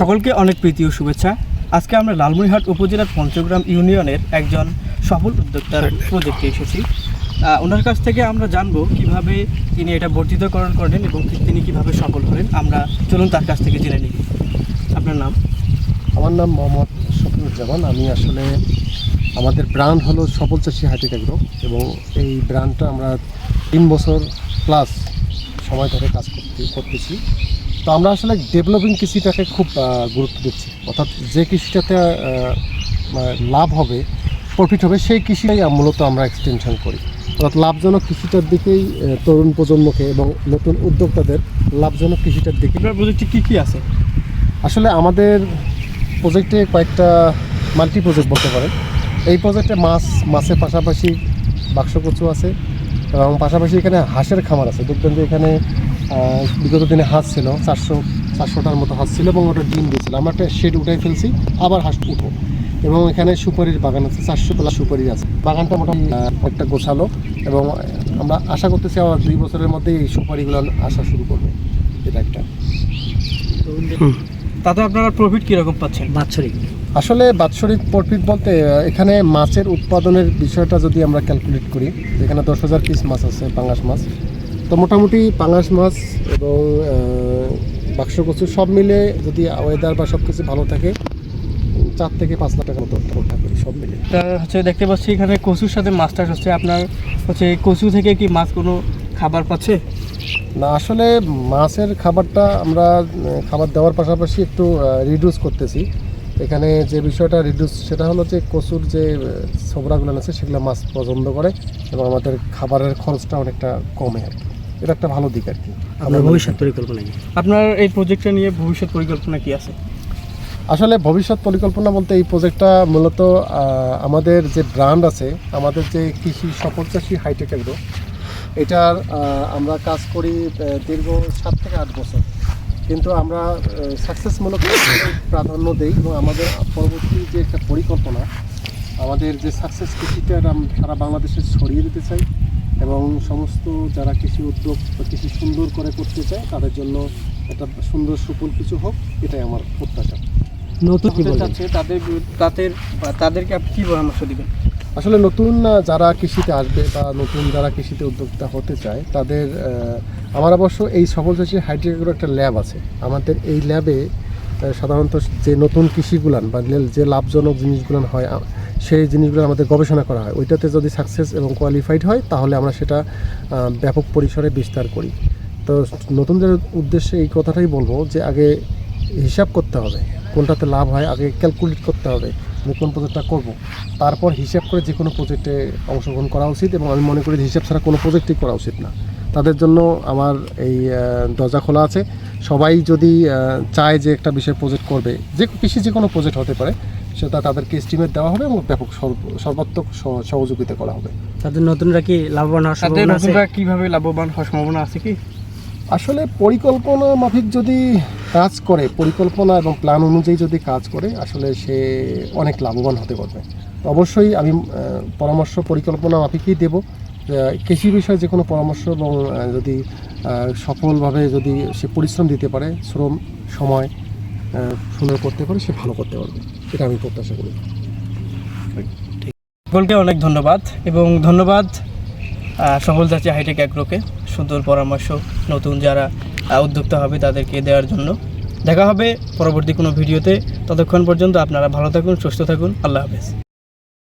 সকলকে অনেক প্রীতি ও শুভেচ্ছা। আজকে আমরা লালমনিরহাট উপজেলার পঞ্চগ্রাম ইউনিয়নের একজন সফল উদ্যোক্তার প্রজেক্টে এসেছি। ওনার কাছ থেকে আমরা জানব কীভাবে তিনি এটা বর্ধিতকরণ করেন এবং তিনি কীভাবে সফল হলেন। আমরা চলুন তার কাছ থেকে জেনে নিই। আপনার নাম? আমার নাম মোহাম্মদ শফিউজ্জামান। আমি আসলে আমাদের ব্র্যান্ড হলো সফল চাষি হাইটেক এগ্রো এবং এই ব্র্যান্ডটা আমরা তিন বছর প্লাস সময় ধরে কাজ করতে করতেছি। তো আমরা আসলে ডেভেলপিং কৃষিটাকে খুব গুরুত্ব দিচ্ছি। অর্থাৎ যে কৃষিটাতে লাভ হবে প্রফিট হবে সেই কৃষিটাই মূলত আমরা এক্সটেনশন করি। অর্থাৎ লাভজনক কৃষিটার দিকেই তরুণ প্রজন্মকে এবং নতুন উদ্যোক্তাদের লাভজনক কৃষিটার দিকে। প্রজেক্টে কী কী আছে? আসলে আমাদের প্রজেক্টে কয়েকটা মাল্টি প্রজেক্ট বলতে পারেন। এই প্রজেক্টে মাছ মাছের পাশাপাশি বাক্স কচু আছে এবং পাশাপাশি এখানে হাঁসের খামার আছে। দেখবেন যে এখানে বিগত দিনে হাঁস ছিল চারশো চারশোটার মতো হাঁস ছিল এবং ওটা ডিম দিয়েছিল। আমরা একটা শেড উঠাই ফেলছি আবার হাঁস উঠবো এবং এখানে সুপারির বাগান আছে চারশো প্লাস সুপারি আছে। বাগানটা মোটামুটি একটা গোছালো এবং আমরা আশা করতেছি আবার দুই বছরের মধ্যে এই সুপারিগুলো আসা শুরু করবে। এটা একটা। তাতে আপনারা প্রফিট কীরকম পাচ্ছেন? বাৎসরিক। আসলে বাৎসরিক প্রফিট বলতে এখানে মাছের উৎপাদনের বিষয়টা যদি আমরা ক্যালকুলেট করি যেখানে দশ হাজার পিস মাছ আছে পাঙাশ মাছ তো মোটামুটি পাঙাশ মাছ এবং বাক্স কচু সব মিলে যদি ওয়েদার বা সব কিছু ভালো থাকে চার থেকে পাঁচ লাখ টাকার মতো করতে পারি সব মিলে। তা হচ্ছে দেখতে পাচ্ছি এখানে কচুর সাথে মাছ টাছ হচ্ছে। আপনার হচ্ছে কচু থেকে কি মাছ কোনো খাবার পাচ্ছে? না আসলে মাছের খাবারটা আমরা খাবার দেওয়ার পাশাপাশি একটু রিডিউস করতেছি। এখানে যে বিষয়টা রিডিউস সেটা হলো যে কচুর যে ছোবরাগুলো আছে সেগুলো মাছ পছন্দ করে এবং আমাদের খাবারের খরচটা অনেকটা কমে আর কি। এটা একটা ভালো দিক আর কি। আপনার ভবিষ্যৎ পরিকল্পনা কি? আপনার এই প্রজেক্টটা নিয়ে ভবিষ্যৎ পরিকল্পনা কি আছে? আসলে ভবিষ্যৎ পরিকল্পনা বলতে এই প্রজেক্টটা মূলত আমাদের যে ব্র্যান্ড আছে আমাদের যে কৃষি সফল চাষি হাইটেক এগ্রো এটার আমরা কাজ করি দীর্ঘ সাত থেকে আট বছর। কিন্তু আমরা সাকসেসমূলক প্রাধান্য দিই এবং আমাদের পরবর্তী যে একটা পরিকল্পনা আমাদের যে সাকসেস কৃষিটা সারা বাংলাদেশে ছড়িয়ে দিতে চাই এবং সমস্ত যারা কৃষি উদ্যোগ বা কৃষি সুন্দর করে করতে চায় তাদের জন্য একটা সুন্দর সুফল কিছু হোক এটাই আমার প্রত্যাশা। নতুন চাচ্ছে তাদের তাদের তাদেরকে আপনি কী পরামর্শ দিবেন? আসলে নতুন যারা কৃষিতে আসবে বা নতুন যারা কৃষিতে উদ্যোক্তা হতে চায় তাদের আমার অবশ্য এই সফল চাষী হাইড্রিকের একটা ল্যাব আছে। আমাদের এই ল্যাবে সাধারণত যে নতুন কৃষিগুলান বা যে লাভজনক জিনিসগুলান হয় সেই জিনিসগুলো আমাদের গবেষণা করা হয়। ওইটাতে যদি সাকসেস এবং কোয়ালিফাইড হয়, তাহলে আমরা সেটা ব্যাপক পরিসরে বিস্তার করি। তো নতুনদের উদ্দেশ্যে এই কথাটাই বলব যে আগে হিসাব করতে হবে। কোনটাতে লাভ হয়, আগে ক্যালকুলেট করতে হবে আমি কোন প্রজেক্টটা করব। তারপর হিসাব করে যে কোনো প্রজেক্টে অংশগ্রহণ করা উচিত এবং আমি মনে করি যে হিসাব ছাড়া কোনো প্রজেক্টই করা উচিত না। তাদের জন্য আমার এই দরজা খোলা আছে। সবাই যদি চায় যে একটা বিষয় প্রজেক্ট করবে, যে কৃষি যে কোনো প্রজেক্ট হতে পারে সেটা তাদেরকে এস্টিমেট দেওয়া হবে এবং ব্যাপক সর্ব- সর্বাত্মক সহযোগিতা করা হবে। তাদের নতুনরা কি লাভবান হওয়ার সম্ভাবনা আছে? নতুনরা কীভাবে লাভবান হওয়ার সম্ভাবনা আছে কি? আসলে পরিকল্পনা মাফিক যদি কাজ করে পরিকল্পনা এবং প্ল্যান অনুযায়ী যদি কাজ করে আসলে সে অনেক লাভবান হতে পারবে। অবশ্যই আমি পরামর্শ পরিকল্পনা মাফিকই দেব। কৃষি বিষয়ে যে কোনো পরামর্শ এবং যদি আহ, সফলভাবে যদি সে পরিশ্রম দিতে পারে শ্রম সময় সুন্দর করতে পারে সে ভালো করতে পারবে। এটা আমি প্রত্যাশা করি। সকলকে অনেক ধন্যবাদ এবং ধন্যবাদ সফল যাচ্ছে হাইটেক অ্যাগ্রোকে সুন্দর পরামর্শ, নতুন যারা উদ্যোক্তা হবে তাদেরকে দেওয়ার জন্য। দেখা হবে পরবর্তী কোনো ভিডিওতে। ততক্ষণ পর্যন্ত আপনারা ভালো থাকুন, সুস্থ থাকুন। আল্লাহ হাফেজ।